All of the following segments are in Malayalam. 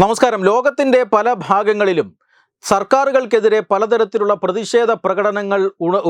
നമസ്കാരം. ലോകത്തിന്റെ പല ഭാഗങ്ങളിലും സർക്കാരുകൾക്കെതിരെ പലതരത്തിലുള്ള പ്രതിഷേധ പ്രകടനങ്ങൾ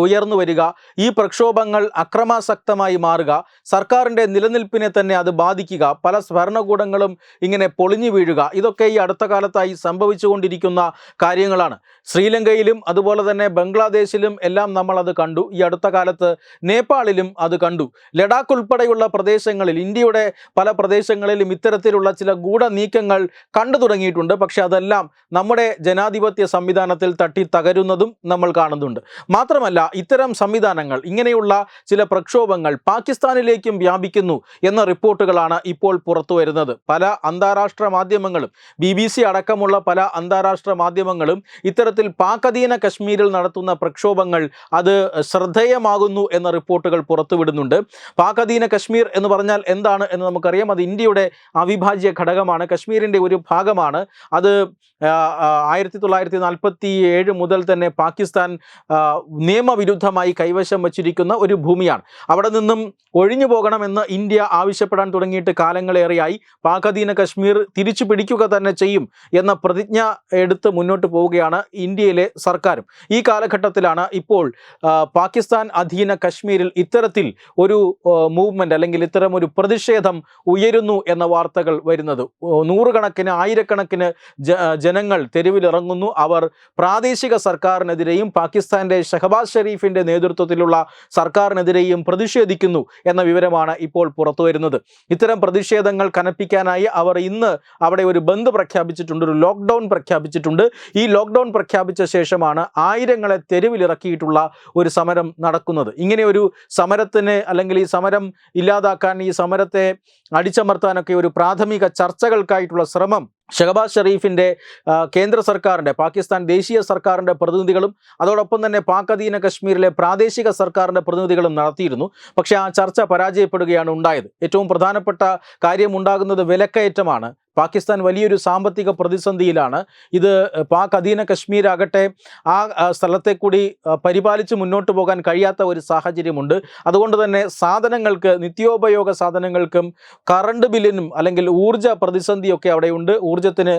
ഉയർന്നു വരിക ഈ പ്രക്ഷോഭങ്ങൾ അക്രമാസക്തമായി മാറുക സർക്കാരിന്റെ നിലനിൽപ്പിനെ തന്നെ അത് ബാധിക്കുക പല ഭരണകൂടങ്ങളും ഇങ്ങനെ പൊളിഞ്ഞു വീഴുക ഇതൊക്കെ ഈ അടുത്ത കാലത്തായി സംഭവിച്ചുകൊണ്ടിരിക്കുന്ന കാര്യങ്ങളാണ്. ശ്രീലങ്കയിലും അതുപോലെ തന്നെ ബംഗ്ലാദേശിലും എല്ലാം നമ്മൾ അത് കണ്ടു. ഈ അടുത്ത കാലത്ത് നേപ്പാളിലും അത് കണ്ടു. ലഡാക്ക് ഉൾപ്പെടെയുള്ള പ്രദേശങ്ങളിൽ ഇന്ത്യയുടെ പല പ്രദേശങ്ങളിലും ഇത്തരത്തിലുള്ള ചില ഗൂഢ നീക്കങ്ങൾ കണ്ടു തുടങ്ങിയിട്ടുണ്ട്. പക്ഷെ അതെല്ലാം നമ്മുടെ ജനാധിപത്യ സംവിധാനത്തിൽ തട്ടി തകരുന്നതും നമ്മൾ കാണുന്നുണ്ട്. മാത്രമല്ല ഇത്തരം സംവിധാനങ്ങൾ ഇങ്ങനെയുള്ള ചില പ്രക്ഷോഭങ്ങൾ പാകിസ്ഥാനിലേക്കും വ്യാപിക്കുന്നു എന്ന റിപ്പോർട്ടുകളാണ് ഇപ്പോൾ പുറത്തു വരുന്നത്. പല അന്താരാഷ്ട്ര മാധ്യമങ്ങളും ബി ബി സി അടക്കമുള്ള പല അന്താരാഷ്ട്ര മാധ്യമങ്ങളും ഇത്തരത്തിൽ പാകധീന കശ്മീരിൽ നടത്തുന്ന പ്രക്ഷോഭങ്ങൾ അത് ശ്രദ്ധേയമാകുന്നു എന്ന റിപ്പോർട്ടുകൾ പുറത്തുവിടുന്നുണ്ട് പാകധീന കശ്മീർ എന്ന് പറഞ്ഞാൽ എന്താണ് എന്ന് നമുക്കറിയാം. അത് ഇന്ത്യയുടെ അവിഭാജ്യ ഘടകമാണ്. കശ്മീരിന്റെ ഒരു ഭാഗമാണ്. അത് ആയിരത്തി തൊള്ളായിരത്തി നാൽപ്പത്തി ഏഴ് മുതൽ തന്നെ പാകിസ്ഥാൻ നിയമവിരുദ്ധമായി കൈവശം വച്ചിരിക്കുന്ന ഒരു ഭൂമിയാണ്. അവിടെ നിന്നും ഒഴിഞ്ഞു പോകണമെന്ന് ഇന്ത്യ ആവശ്യപ്പെടാൻ തുടങ്ങിയിട്ട് കാലങ്ങളേറെയായി. പാകധീന കശ്മീർ തിരിച്ചു പിടിക്കുക തന്നെ ചെയ്യും എന്ന പ്രതിജ്ഞ എടുത്ത് മുന്നോട്ട് പോവുകയാണ് ഇന്ത്യയിലെ സർക്കാരും. ഈ കാലഘട്ടത്തിലാണ് ഇപ്പോൾ പാകിസ്ഥാൻ അധീന കശ്മീരിൽ ഇത്തരത്തിൽ ഒരു മൂവ്മെന്റ് അല്ലെങ്കിൽ ഇത്തരം ഒരു പ്രതിഷേധം ഉയരുന്നു എന്ന വാർത്തകൾ വരുന്നത്. നൂറുകണക്കിന് ആയിരക്കണക്കിന് ജനങ്ങൾ തെരുവിലിറങ്ങുന്നു. അവർ പ്രാദേശിക സർക്കാരിനെതിരെയും പാകിസ്ഥാന്റെ ഷഹബാസ് ഷെരീഫിന്റെ നേതൃത്വത്തിലുള്ള സർക്കാരിനെതിരെയും പ്രതിഷേധിക്കുന്നു എന്ന വിവരമാണ് ഇപ്പോൾ പുറത്തുവരുന്നത്. ഇത്തരം പ്രതിഷേധങ്ങൾ കനപ്പിക്കാനായി അവർ ഇന്ന് അവിടെ ഒരു ബന്ദ് പ്രഖ്യാപിച്ചിട്ടുണ്ട് ഒരു ലോക്ക്ഡൗൺ പ്രഖ്യാപിച്ചിട്ടുണ്ട്. ഈ ലോക്ക്ഡൗൺ പ്രഖ്യാപിച്ച ശേഷമാണ് ആയിരങ്ങളെ തെരുവിലിറക്കിയിട്ടുള്ള ഒരു സമരം നടക്കുന്നത്. ഇങ്ങനെ ഒരു സമരത്തിന് അല്ലെങ്കിൽ ഈ സമരം ഇല്ലാതാക്കാൻ ഈ സമരത്തെ അടിച്ചമർത്താനൊക്കെ ഒരു പ്രാഥമിക ചർച്ചകൾക്കായിട്ടുള്ള ശ്രമം ഷഹബാസ് ഷെറീഫിന്റെ കേന്ദ്ര സർക്കാരിന്റെ പാകിസ്ഥാൻ ദേശീയ സർക്കാരിന്റെ പ്രതിനിധികളും അതോടൊപ്പം തന്നെ പാക് അധീന കശ്മീരിലെ പ്രാദേശിക സർക്കാരിന്റെ പ്രതിനിധികളും നടത്തിയിരുന്നു. പക്ഷേ ആ ചർച്ച പരാജയപ്പെടുകയാണ് ഉണ്ടായത്. ഏറ്റവും പ്രധാനപ്പെട്ട കാര്യം ഉണ്ടാകുന്നത് വിലക്കയറ്റമാണ്. പാകിസ്ഥാൻ വലിയൊരു സാമ്പത്തിക പ്രതിസന്ധിയിലാണ്. ഇത് പാക് അധീന കശ്മീർ ആകട്ടെ ആ സ്ഥലത്തെ കൂടി പരിപാലിച്ച് മുന്നോട്ട് പോകാൻ കഴിയാത്ത ഒരു സാഹചര്യമുണ്ട്. അതുകൊണ്ട് തന്നെ സാധനങ്ങൾക്ക് നിത്യോപയോഗ സാധനങ്ങൾക്കും കറണ്ട് ബില്ലിനും അല്ലെങ്കിൽ ഊർജ പ്രതിസന്ധിയൊക്കെ അവിടെയുണ്ട്. ഊർജത്തിന്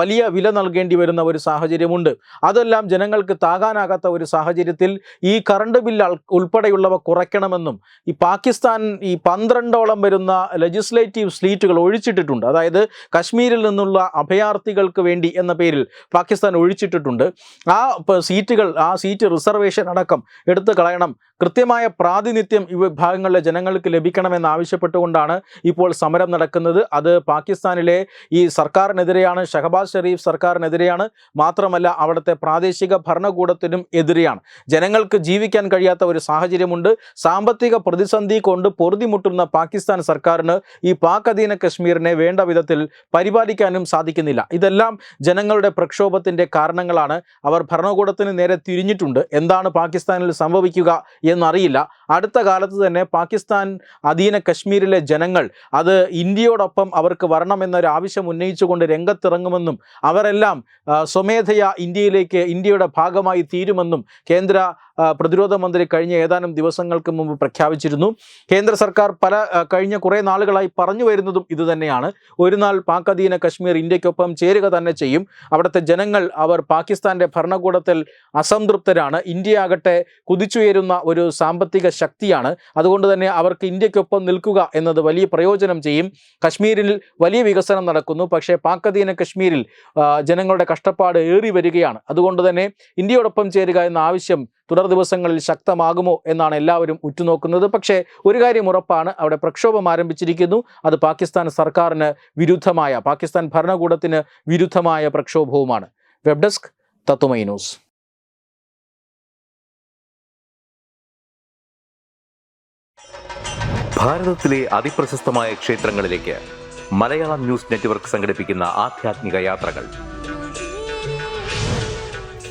വലിയ വില നൽകേണ്ടി വരുന്ന ഒരു സാഹചര്യമുണ്ട്. അതെല്ലാം ജനങ്ങൾക്ക് താങ്ങാനാകാത്ത ഒരു സാഹചര്യത്തിൽ ഈ കറണ്ട് ബില്ല് ഉൾപ്പെടെയുള്ളവ കുറയ്ക്കണമെന്നും ഈ പാകിസ്ഥാൻ ഈ പന്ത്രണ്ടോളം വരുന്ന ലെജിസ്ലേറ്റീവ് സ്ലീറ്റുകൾ ഒഴിച്ചിട്ടിട്ടുണ്ട്. അതായത് കശ്മീരിൽ നിന്നുള്ള അഭയാർത്ഥികൾക്ക് വേണ്ടി എന്ന പേരിൽ പാകിസ്ഥാൻ ഒഴിച്ചിട്ടിട്ടുണ്ട്. ആ സീറ്റുകൾ ആ സീറ്റ് റിസർവേഷൻ അടക്കം എടുത്തു കളയണം. കൃത്യമായ പ്രാതിനിധ്യം ഈ വിഭാഗങ്ങളിലെ ജനങ്ങൾക്ക് ലഭിക്കണമെന്ന് ആവശ്യപ്പെട്ടുകൊണ്ടാണ് ഇപ്പോൾ സമരം നടക്കുന്നത്. അത് പാകിസ്ഥാനിലെ ഈ സർക്കാരിനെതിരെയാണ് ഷഹബാസ് ഷെരീഫ് സർക്കാരിനെതിരെയാണ് മാത്രമല്ല അവിടുത്തെ പ്രാദേശിക ഭരണകൂടത്തിനും എതിരെയാണ്. ജനങ്ങൾക്ക് ജീവിക്കാൻ കഴിയാത്ത ഒരു സാഹചര്യമുണ്ട്. സാമ്പത്തിക പ്രതിസന്ധി കൊണ്ട് പൊറുതിമുട്ടുന്ന പാകിസ്ഥാൻ സർക്കാരിന് ഈ പാക് അധീന കശ്മീരിനെ വേണ്ട വിധത്തിൽ പരിപാലിക്കാനും സാധിക്കുന്നില്ല. ഇതെല്ലാം ജനങ്ങളുടെ പ്രക്ഷോഭത്തിന്റെ കാരണങ്ങളാണ്. അവർ ഭരണകൂടത്തിന് നേരെ തിരിഞ്ഞിട്ടുണ്ട്. എന്താണ് പാകിസ്ഥാനിൽ സംഭവിക്കുക എന്നറിയില്ല. അടുത്ത കാലത്ത് തന്നെ പാകിസ്ഥാൻ അധീന കശ്മീരിലെ ജനങ്ങൾ അത് ഇന്ത്യയോടൊപ്പം അവർക്ക് വരണമെന്നൊരു ആവശ്യം ഉന്നയിച്ചുകൊണ്ട് രംഗത്തിറങ്ങുമെന്നും അവരെല്ലാം സ്വമേധയാ ഇന്ത്യയിലേക്ക് ഇന്ത്യയുടെ ഭാഗമായി തീരുമെന്നും കേന്ദ്ര പ്രതിരോധ മന്ത്രി കഴിഞ്ഞ ഏതാനും ദിവസങ്ങൾക്ക് മുമ്പ് പ്രഖ്യാപിച്ചിരുന്നു. കേന്ദ്ര സർക്കാർ പല കഴിഞ്ഞ കുറേ നാളുകളായി പറഞ്ഞു വരുന്നതും ഇതുതന്നെയാണ് ഒരു നാൾ പാക് അധീന കശ്മീർ ഇന്ത്യക്കൊപ്പം ചേരുക തന്നെ ചെയ്യും. അവിടുത്തെ ജനങ്ങൾ അവർ പാകിസ്ഥാന്റെ ഭരണകൂടത്തിൽ അസംതൃപ്തരാണ്. ഇന്ത്യ ആകട്ടെ കുതിച്ചുയരുന്ന ഒരു സാമ്പത്തിക ശക്തിയാണ്. അതുകൊണ്ട് തന്നെ അവർക്ക് ഇന്ത്യക്കൊപ്പം നിൽക്കുക എന്നത് വലിയ പ്രയോജനം ചെയ്യും. കശ്മീരിൽ വലിയ വികസനം നടക്കുന്നു. പക്ഷേ പാക് അധീന കശ്മീരിൽ ജനങ്ങളുടെ കഷ്ടപ്പാട് ഏറി വരികയാണ് അതുകൊണ്ട് തന്നെ ഇന്ത്യയോടൊപ്പം ചേരുക എന്ന ആവശ്യം തുടർ ദിവസങ്ങളിൽ ശക്തമാകുമോ എന്നാണ് എല്ലാവരും ഉറ്റുനോക്കുന്നത്. പക്ഷേ ഒരു കാര്യം ഉറപ്പാണ് അവിടെ പ്രക്ഷോഭം ആരംഭിച്ചിരിക്കുന്നു. അത് പാകിസ്ഥാൻ സർക്കാരിന് വിരുദ്ധമായ പാകിസ്ഥാൻ ഭരണകൂടത്തിന് വിരുദ്ധമായ പ്രക്ഷോഭവുമാണ്. Web desk Tatwamayi news. ഭാരതത്തിലെ അതിപ്രശസ്തമായ ക്ഷേത്രങ്ങളിലേക്ക് മലയാളം ന്യൂസ് നെറ്റ്വർക്ക് യാത്രകൾ.